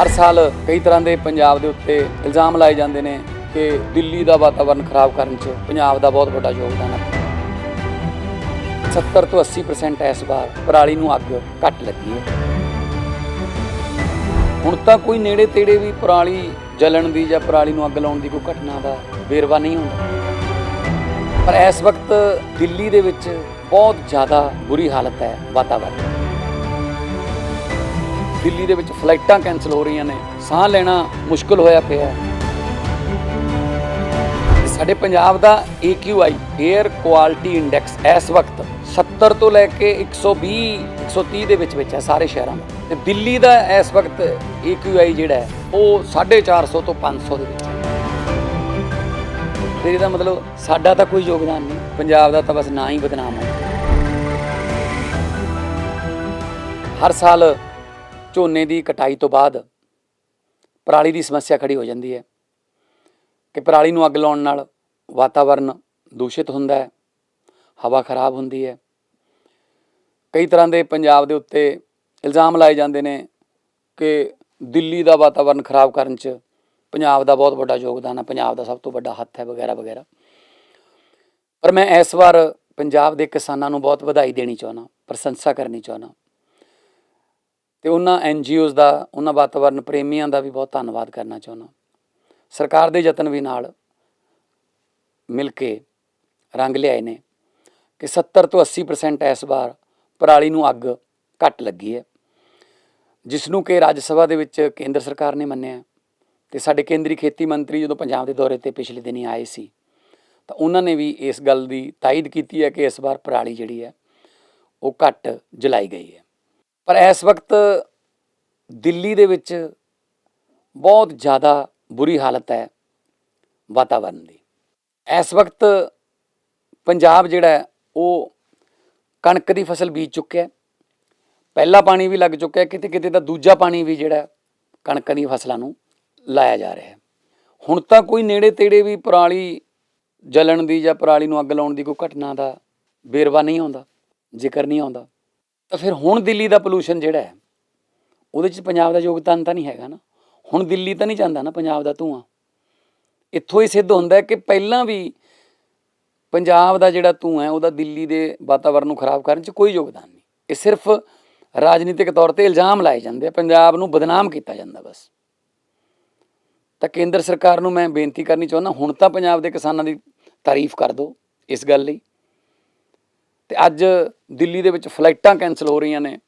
ਹਰ ਸਾਲ ਕਈ ਤਰ੍ਹਾਂ ਦੇ ਪੰਜਾਬ ਦੇ ਉੱਤੇ ਇਲਜ਼ਾਮ ਲਾਏ ਜਾਂਦੇ ਨੇ ਕਿ ਦਿੱਲੀ ਦਾ ਵਾਤਾਵਰਣ ਖਰਾਬ ਕਰਨ 'ਚ ਪੰਜਾਬ ਦਾ ਬਹੁਤ ਵੱਡਾ ਯੋਗਦਾਨ ਹੈ। 70 ਤੋਂ 80% ਇਸ ਵਾਰ ਪਰਾਲੀ ਨੂੰ ਅੱਗ ਘੱਟ ਲੱਗੀ ਹੈ। ਹੁਣ ਤਾਂ ਕੋਈ ਨੇੜੇ ਤੇੜੇ ਵੀ ਪਰਾਲੀ ਜਲਣ ਦੀ ਜਾਂ ਪਰਾਲੀ ਨੂੰ ਅੱਗ ਲਾਉਣ ਦੀ ਕੋਈ ਘਟਨਾ ਦਾ ਵੇਰਵਾ ਨਹੀਂ ਹੁੰਦਾ। ਪਰ ਇਸ ਵਕਤ ਦਿੱਲੀ ਦੇ ਵਿੱਚ ਬਹੁਤ ਜ਼ਿਆਦਾ ਬੁਰੀ ਹਾਲਤ ਹੈ ਵਾਤਾਵਰਣ ਦਿੱਲੀ ਦੇ ਵਿੱਚ ਫਲਾਈਟਾਂ ਕੈਨਸਲ ਹੋ ਰਹੀਆਂ ਨੇ, ਸਾਹ ਲੈਣਾ ਮੁਸ਼ਕਲ ਹੋਇਆ ਪਿਆ। ਸਾਡੇ ਪੰਜਾਬ ਦਾ AQI 에ਅਰ ਕੁਆਲਿਟੀ ਇੰਡੈਕਸ ਇਸ ਵਕਤ 70 ਤੋਂ ਲੈ ਕੇ 120 130 ਦੇ ਵਿੱਚ ਵਿੱਚ ਹੈ ਸਾਰੇ ਸ਼ਹਿਰਾਂ ਦਾ। ਤੇ ਦਿੱਲੀ ਦਾ ਇਸ ਵਕਤ AQI ਜਿਹੜਾ ਹੈ, ਉਹ 450 ਤੋਂ 500 ਦੇ ਵਿੱਚ ਹੈ। ਫਿਰ ਇਹਦਾ ਮਤਲਬ ਸਾਡਾ ਤਾਂ ਕੋਈ ਯੋਗਦਾਨ ਨਹੀਂ, ਪੰਜਾਬ ਦਾ ਤਾਂ ਬਸ ਨਾਂ ਹੀ ਬਦਨਾਮ ਹੈ। ਹਰ ਸਾਲ ਝੋਨੇ ਦੀ ਕਟਾਈ ਤੋਂ ਬਾਅਦ ਪਰਾਲੀ ਦੀ ਸਮੱਸਿਆ ਖੜੀ ਹੋ ਜਾਂਦੀ ਹੈ ਕਿ ਪਰਾਲੀ ਨੂੰ ਅੱਗ ਲਾਉਣ ਨਾਲ ਵਾਤਾਵਰਨ ਦੂਸ਼ਿਤ ਹੁੰਦਾ ਹੈ, ਹਵਾ ਖਰਾਬ ਹੁੰਦੀ ਹੈ। ਕਈ ਤਰ੍ਹਾਂ ਦੇ ਪੰਜਾਬ ਦੇ ਉੱਤੇ ਇਲਜ਼ਾਮ ਲਾਏ ਜਾਂਦੇ ਨੇ ਕਿ ਦਿੱਲੀ ਦਾ ਵਾਤਾਵਰਨ ਖਰਾਬ ਕਰਨ 'ਚ ਪੰਜਾਬ ਦਾ ਬਹੁਤ ਵੱਡਾ ਯੋਗਦਾਨ ਹੈ, ਪੰਜਾਬ ਦਾ ਸਭ ਤੋਂ ਵੱਡਾ ਹੱਥ ਹੈ ਵਗੈਰਾ ਵਗੈਰਾ। ਪਰ ਮੈਂ ਇਸ ਵਾਰ ਪੰਜਾਬ ਦੇ ਕਿਸਾਨਾਂ ਨੂੰ ਬਹੁਤ ਵਧਾਈ ਦੇਣੀ ਚਾਹੁੰਦਾ, ਪ੍ਰਸ਼ੰਸਾ ਕਰਨੀ ਚਾਹੁੰਦਾ। ਤੇ ਉਹਨਾਂ ਐਨਜੀਓਜ਼ ਦਾ, ਉਹਨਾਂ ਵਾਤਾਵਰਨ ਪ੍ਰੇਮੀਆਂ ਦਾ ਵੀ ਬਹੁਤ ਧੰਨਵਾਦ ਕਰਨਾ ਚਾਹੁੰਦਾ ਸਰਕਾਰ ਦੇ ਯਤਨ ਵੀ ਨਾਲ ਮਿਲ ਕੇ ਰੰਗ ਲਿਆਏ ਨੇ ਕਿ 70 ਤੋਂ 80% ਇਸ ਵਾਰ ਪਰਾਲੀ ਨੂੰ ਅੱਗ ਘੱਟ ਲੱਗੀ ਹੈ ਜਿਸ ਨੂੰ ਕਿ ਰਾਜ ਸਭਾ ਦੇ ਵਿੱਚ ਕੇਂਦਰ ਸਰਕਾਰ ਨੇ ਮੰਨਿਆ ਹੈ। ਤੇ ਸਾਡੇ ਕੇਂਦਰੀ ਖੇਤੀ ਮੰਤਰੀ ਜਦੋਂ ਪੰਜਾਬ ਦੇ ਦੌਰੇ ਤੇ ਪਿਛਲੇ ਦਿਨੀ ਆਏ ਸੀ, ਤਾਂ ਉਹਨਾਂ ਨੇ ਵੀ ਇਸ ਗੱਲ ਦੀ ਤਾਇਦ ਕੀਤੀ ਹੈ ਕਿ ਇਸ ਵਾਰ ਪਰਾਲੀ ਜਿਹੜੀ ਹੈ ਉਹ ਘੱਟ ਜਲਾਈ ਗਈ ਹੈ। ਪਰ ਇਸ ਵਕਤ ਦਿੱਲੀ ਦੇ ਵਿੱਚ ਬਹੁਤ ਜ਼ਿਆਦਾ ਬੁਰੀ ਹਾਲਤ ਹੈ ਵਾਤਾਵਰਨ ਦੀ। ਇਸ ਵਕਤ ਪੰਜਾਬ ਜਿਹੜਾ ਉਹ ਕਣਕ ਦੀ ਫਸਲ ਬੀਜ ਚੁੱਕਿਆ ਪਹਿਲਾ ਪਾਣੀ ਵੀ ਲੱਗ ਚੁੱਕਿਆ ਕਿਤੇ ਕਿਤੇ ਤਾਂ ਦੂਜਾ ਪਾਣੀ ਵੀ ਜਿਹੜਾ ਕਣਕ ਦੀ ਫਸਲਾਂ ਨੂੰ ਲਾਇਆ ਜਾ ਰਿਹਾ ਹੈ। ਹੁਣ ਤਾਂ ਕੋਈ ਨੇੜੇ ਤੇੜੇ ਵੀ ਪਰਾਲੀ ਜਲਣ ਦੀ ਜਾਂ ਪਰਾਲੀ ਨੂੰ ਅੱਗ ਲਾਉਣ ਦੀ ਕੋਈ ਘਟਨਾ ਦਾ ਵੇਰਵਾ ਨਹੀਂ ਆਉਂਦਾ, ਜ਼ਿਕਰ ਨਹੀਂ ਆਉਂਦਾ। ਤਾਂ ਫਿਰ ਹੁਣ ਦਿੱਲੀ ਦਾ ਪੋਲੂਸ਼ਨ ਜਿਹੜਾ ਹੈ, ਉਹਦੇ 'ਚ ਪੰਜਾਬ ਦਾ ਯੋਗਦਾਨ ਤਾਂ ਨਹੀਂ ਹੈਗਾ ਨਾ। ਹੁਣ ਦਿੱਲੀ ਤਾਂ ਨਹੀਂ ਜਾਂਦਾ ਨਾ ਪੰਜਾਬ ਦਾ ਧੂਆਂ। ਇੱਥੋਂ ਹੀ ਸਿੱਧ ਹੁੰਦਾ ਹੈ ਕਿ ਪਹਿਲਾਂ ਵੀ ਪੰਜਾਬ ਦਾ ਜਿਹੜਾ ਧੂਆਂ ਹੈ, ਉਹਦਾ ਦਿੱਲੀ ਦੇ ਵਾਤਾਵਰਣ ਨੂੰ ਖਰਾਬ ਕਰਨ 'ਚ ਕੋਈ ਯੋਗਦਾਨ ਨਹੀਂ। ਇਹ ਸਿਰਫ ਰਾਜਨੀਤਿਕ ਤੌਰ ਤੇ ਇਲਜ਼ਾਮ ਲਾਏ ਜਾਂਦੇ ਆ, ਪੰਜਾਬ ਨੂੰ ਬਦਨਾਮ ਕੀਤਾ ਜਾਂਦਾ ਬਸ। ਤਾਂ ਕੇਂਦਰ ਸਰਕਾਰ ਨੂੰ ਮੈਂ ਬੇਨਤੀ ਕਰਨੀ ਚਾਹੁੰਦਾ, ਹੁਣ ਤਾਂ ਪੰਜਾਬ ਦੇ ਕਿਸਾਨਾਂ ਦੀ ਤਾਰੀਫ ਕਰ ਦਿਓ ਇਸ ਗੱਲ ਲਈ। ਅੱਜ ਦਿੱਲੀ ਦੇ ਵਿੱਚ ਫਲਾਈਟਾਂ ਕੈਨਸਲ ਹੋ ਰਹੀਆਂ ਨੇ।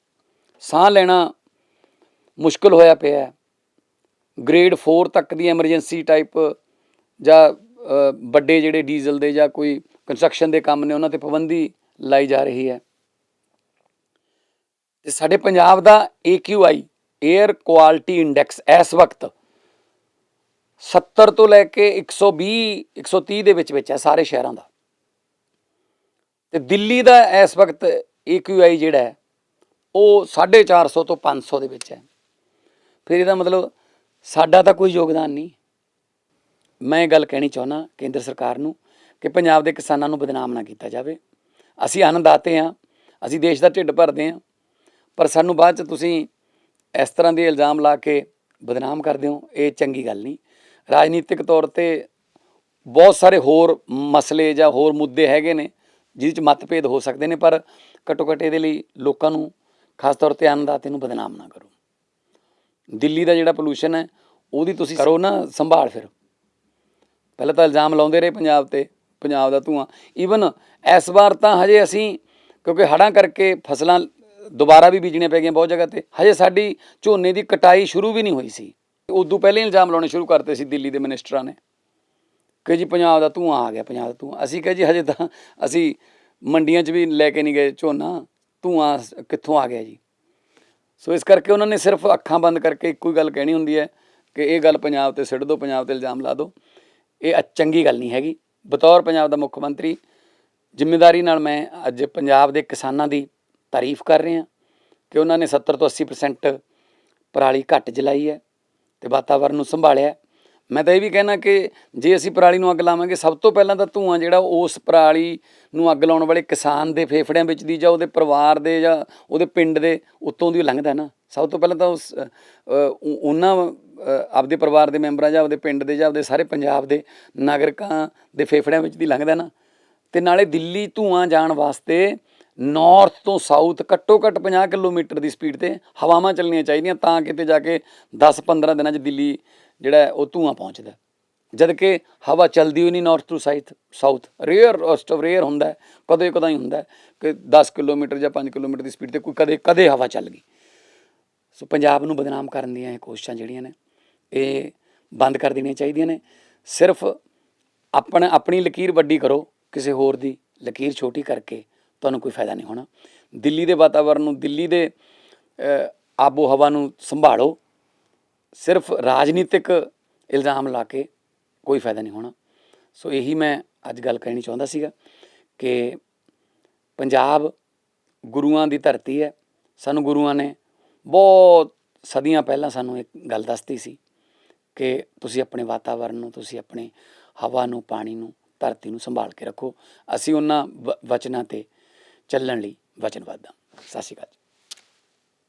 ਸਾਹ ਲੈਣਾ ਮੁਸ਼ਕਲ ਹੋਇਆ ਪਿਆ ਹੈ। ਗ੍ਰੇਡ 4 ਤੱਕ ਦੀ ਐਮਰਜੈਂਸੀ ਟਾਈਪ ਜਾਂ ਵੱਡੇ ਜਿਹੜੇ ਡੀਜ਼ਲ ਦੇ ਜਾਂ ਕੋਈ ਕੰਸਟਰਕਸ਼ਨ ਦੇ ਕੰਮ ਨੇ, ਉਹਨਾਂ ਤੇ ਪਾਬੰਦੀ ਲਾਈ ਜਾ ਰਹੀ ਹੈ। ਤੇ ਸਾਡੇ ਪੰਜਾਬ ਦਾ AQI 에ਅਰ ਕੁਆਲਿਟੀ ਇੰਡੈਕਸ ਇਸ ਵਕਤ 70 ਤੋਂ ਲੈ ਕੇ 120 130 ਦੇ ਵਿੱਚ ਵਿੱਚ ਹੈ ਸਾਰੇ ਸ਼ਹਿਰਾਂ ਦਾ। ਤੇ ਦਿੱਲੀ ਦਾ ਇਸ ਵਕਤ AQI ਜਿਹੜਾ ਹੈ, ਉਹ 450 ਤੋਂ 500 ਦੇ ਵਿੱਚ ਹੈ। ਫਿਰ ਇਹਦਾ ਮਤਲਬ ਸਾਡਾ ਤਾਂ ਕੋਈ ਯੋਗਦਾਨ ਨਹੀਂ। ਮੈਂ ਇਹ ਗੱਲ ਕਹਿਣੀ ਚਾਹੁੰਦਾ ਕੇਂਦਰ ਸਰਕਾਰ ਨੂੰ ਕਿ ਪੰਜਾਬ ਦੇ ਕਿਸਾਨਾਂ ਨੂੰ ਬਦਨਾਮ ਨਾ ਕੀਤਾ ਜਾਵੇ। ਅਸੀਂ ਅੰਨਦਾਤੇ ਹਾਂ, ਅਸੀਂ ਦੇਸ਼ ਦਾ ਢਿੱਡ ਭਰਦੇ ਹਾਂ, ਪਰ ਸਾਨੂੰ ਬਾਅਦ ਚ ਤੁਸੀਂ ਇਸ ਤਰ੍ਹਾਂ ਦੇ ਇਲਜ਼ਾਮ ਲਾ ਕੇ ਬਦਨਾਮ ਕਰਦੇ ਹੋ ਇਹ ਚੰਗੀ ਗੱਲ ਨਹੀਂ। ਰਾਜਨੀਤਿਕ ਤੌਰ ਤੇ ਬਹੁਤ ਸਾਰੇ ਹੋਰ ਮਸਲੇ ਜਾਂ ਹੋਰ ਮੁੱਦੇ ਹੈਗੇ ਨੇ ਜਿਹਦੇ ਚ ਮਤਭੇਦ ਹੋ ਸਕਦੇ ਨੇ, ਪਰ ਘੱਟੋ ਘੱਟ ਇਹਦੇ ਲਈ ਲੋਕਾਂ ਨੂੰ ਖਾਸ ਤੌਰ ਤੇ ਅੰਨਦਾਤੇ ਨੂੰ ਬਦਨਾਮ ਨਾ ਕਰੋ। ਦਿੱਲੀ ਦਾ ਜਿਹੜਾ ਪੋਲੂਸ਼ਨ ਹੈ, ਉਹਦੀ ਤੁਸੀਂ ਕਰੋ ਨਾ ਸੰਭਾਲ ਫਿਰ। ਪਹਿਲਾਂ ਤਾਂ ਇਲਜ਼ਾਮ ਲਾਉਂਦੇ ਰਹੇ ਪੰਜਾਬ ਤੇ, ਪੰਜਾਬ ਦਾ ਧੂਆਂ। ਈਵਨ ਇਸ ਵਾਰ ਤਾਂ ਹਜੇ ਅਸੀਂ, ਕਿਉਂਕਿ ਹੜ੍ਹਾਂ ਕਰਕੇ ਫਸਲਾਂ ਦੁਬਾਰਾ ਵੀ ਬੀਜਣੀਆਂ ਪੈ ਗਈਆਂ ਬਹੁਤ ਜਗ੍ਹਾ ਤੇ, ਹਜੇ ਸਾਡੀ ਝੋਨੇ ਦੀ ਕਟਾਈ ਸ਼ੁਰੂ ਵੀ ਨਹੀਂ ਹੋਈ ਸੀ। ਉਦੋਂ ਪਹਿਲੇ ਹੀ ਇਲਜ਼ਾਮ ਲਾਉਣੇ ਸ਼ੁਰੂ ਕਰਤੇ ਸੀ ਦਿੱਲੀ ਦੇ ਮਿਨਿਸਟਰਾਂ ਨੇ। ਕਿ ਜੀ ਪੰਜਾਬ ਦਾ ਧੂਆਂ ਆ ਗਿਆ, ਪੰਜਾਬ ਦਾ ਧੂਆਂ। ਅਸੀਂ ਕਹੇ ਜੀ ਹਜੇ ਤਾਂ ਅਸੀਂ ਮੰਡੀਆਂ 'ਚ ਵੀ ਲੈ ਕੇ ਨਹੀਂ ਗਏ ਝੋਨਾ, ਧੂਆਂ ਕਿੱਥੋਂ ਆ ਗਿਆ ਜੀ? ਸੋ ਇਸ ਕਰਕੇ ਉਹਨਾਂ ਨੇ ਸਿਰਫ ਅੱਖਾਂ ਬੰਦ ਕਰਕੇ ਇੱਕੋ ਹੀ ਗੱਲ ਕਹਿਣੀ ਹੁੰਦੀ ਹੈ ਕਿ ਇਹ ਗੱਲ ਪੰਜਾਬ ਤੇ ਸਿੱਟ ਦਿਓ, ਪੰਜਾਬ ਤੇ ਇਲਜ਼ਾਮ ਲਾ ਦਿਓ। ਇਹ ਚੰਗੀ ਗੱਲ ਨਹੀਂ ਹੈਗੀ। ਬਤੌਰ ਪੰਜਾਬ ਦਾ ਮੁੱਖ ਮੰਤਰੀ, ਜ਼ਿੰਮੇਵਾਰੀ ਨਾਲ ਮੈਂ ਅੱਜ ਪੰਜਾਬ ਦੇ ਕਿਸਾਨਾਂ ਦੀ ਤਾਰੀਫ ਕਰ ਰਿਹਾ ਕਿ ਉਹਨਾਂ ਨੇ 70 ਤੋਂ 80% ਪਰਾਲੀ ਘੱਟ ਜਲਾਈ ਹੈ ਤੇ ਵਾਤਾਵਰਨ ਨੂੰ ਸੰਭਾਲਿਆ ਮੈਂ ਤਾਂ ਇਹ ਵੀ ਕਹਿਣਾ ਕਿ ਜੇ ਅਸੀਂ ਪਰਾਲੀ ਨੂੰ ਅੱਗ ਲਾਵਾਂਗੇ, ਸਭ ਤੋਂ ਪਹਿਲਾਂ ਤਾਂ ਧੂਆਂ ਜਿਹੜਾ ਉਸ ਪਰਾਲੀ ਨੂੰ ਅੱਗ ਲਾਉਣ ਵਾਲੇ ਕਿਸਾਨ ਦੇ ਫੇਫੜਿਆਂ ਵਿੱਚ ਦੀ ਜਾਂ ਉਹਦੇ ਪਰਿਵਾਰ ਦੇ ਜਾਂ ਉਹਦੇ ਪਿੰਡ ਦੇ ਉੱਤੋਂ ਦੀ ਲੰਘਦਾ ਨਾ। ਸਭ ਤੋਂ ਪਹਿਲਾਂ ਤਾਂ ਉਸ ਉਹਨਾਂ ਆਪਦੇ ਪਰਿਵਾਰ ਦੇ ਮੈਂਬਰਾਂ ਜਾਂ ਆਪਦੇ ਪਿੰਡ ਦੇ ਜਾਂ ਆਪਦੇ ਸਾਰੇ ਪੰਜਾਬ ਦੇ ਨਾਗਰਿਕਾਂ ਦੇ ਫੇਫੜਿਆਂ ਵਿੱਚ ਦੀ ਲੰਘਦਾ ਨਾ। ਤੇ ਨਾਲੇ ਦਿੱਲੀ ਧੂਆਂ ਜਾਣ ਵਾਸਤੇ ਨਾਰਥ ਤੋਂ ਸਾਊਥ ਘੱਟੋ ਘੱਟ 50 ਕਿਲੋਮੀਟਰ ਦੀ ਸਪੀਡ ਤੇ ਹਵਾਵਾਂ ਚੱਲਣੀਆਂ ਚਾਹੀਦੀਆਂ ਤਾਂ ਕਿਤੇ ਜਾ ਕੇ 10-15 ਦਿਨਾਂ 'ਚ ਦਿੱਲੀ ਜਿਹੜਾ ਉਹ ਧੂਆਂ ਪਹੁੰਚਦਾ ਜਦ ਕਿ ਹਵਾ ਚੱਲਦੀ ਹੋਈ ਨਹੀਂ north to south south rare rust rare ਹੁੰਦਾ ਕਦੇ ਕਦੇ ਹੀ ਹੁੰਦਾ ਕਿ 10 ਕਿਲੋਮੀਟਰ ਜਾਂ 5 ਕਿਲੋਮੀਟਰ ਦੀ ਸਪੀਡ ਤੇ ਕੋਈ ਕਦੇ ਕਦੇ ਹਵਾ ਚੱਲ ਗਈ। ਸੋ ਪੰਜਾਬ ਨੂੰ ਬਦਨਾਮ ਕਰਨ ਦੀਆਂ ਇਹ ਕੋਸ਼ਿਸ਼ਾਂ ਜਿਹੜੀਆਂ ਨੇ, ਇਹ ਬੰਦ ਕਰ ਦੇਣੀਆਂ ਚਾਹੀਦੀਆਂ ਨੇ। ਸਿਰਫ ਆਪਣਾ, ਆਪਣੀ ਲਕੀਰ ਵੱਡੀ ਕਰੋ, ਕਿਸੇ ਹੋਰ ਦੀ ਲਕੀਰ ਛੋਟੀ ਕਰਕੇ ਤੁਹਾਨੂੰ ਕੋਈ ਫਾਇਦਾ ਨਹੀਂ ਹੋਣਾ। ਦਿੱਲੀ ਦੇ ਵਾਤਾਵਰਣ ਨੂੰ, ਦਿੱਲੀ ਦੇ ਆਬੋ ਹਵਾ ਨੂੰ ਸੰਭਾਲੋ। ਸਿਰਫ ਰਾਜਨੀਤਿਕ ਇਲਜ਼ਾਮ ਲਾ ਕੇ ਕੋਈ ਫਾਇਦਾ ਨਹੀਂ ਹੋਣਾ। ਸੋ ਇਹੀ ਮੈਂ ਅੱਜ ਗੱਲ ਕਹਿਣੀ ਚਾਹੁੰਦਾ ਸੀਗਾ ਕਿ ਪੰਜਾਬ ਗੁਰੂਆਂ ਦੀ ਧਰਤੀ ਹੈ। ਸਾਨੂੰ ਗੁਰੂਆਂ ਨੇ ਬਹੁਤ ਸਦੀਆਂ ਪਹਿਲਾਂ ਸਾਨੂੰ ਇੱਕ ਗੱਲ ਦੱਸਤੀ ਸੀ ਕਿ ਤੁਸੀਂ ਆਪਣੇ ਵਾਤਾਵਰਣ ਨੂੰ, ਤੁਸੀਂ ਆਪਣੇ ਹਵਾ ਨੂੰ, ਪਾਣੀ ਨੂੰ, ਧਰਤੀ ਨੂੰ ਸੰਭਾਲ ਕੇ ਰੱਖੋ। ਅਸੀਂ ਉਹਨਾਂ ਵ- ਵਚਨਾਂ ਤੇ ਚੱਲਣ ਲਈ ਵਚਨਬੱਧ ਹਾਂ। ਸਤਿ ਸ਼੍ਰੀ ਅਕਾਲ ਜੀ।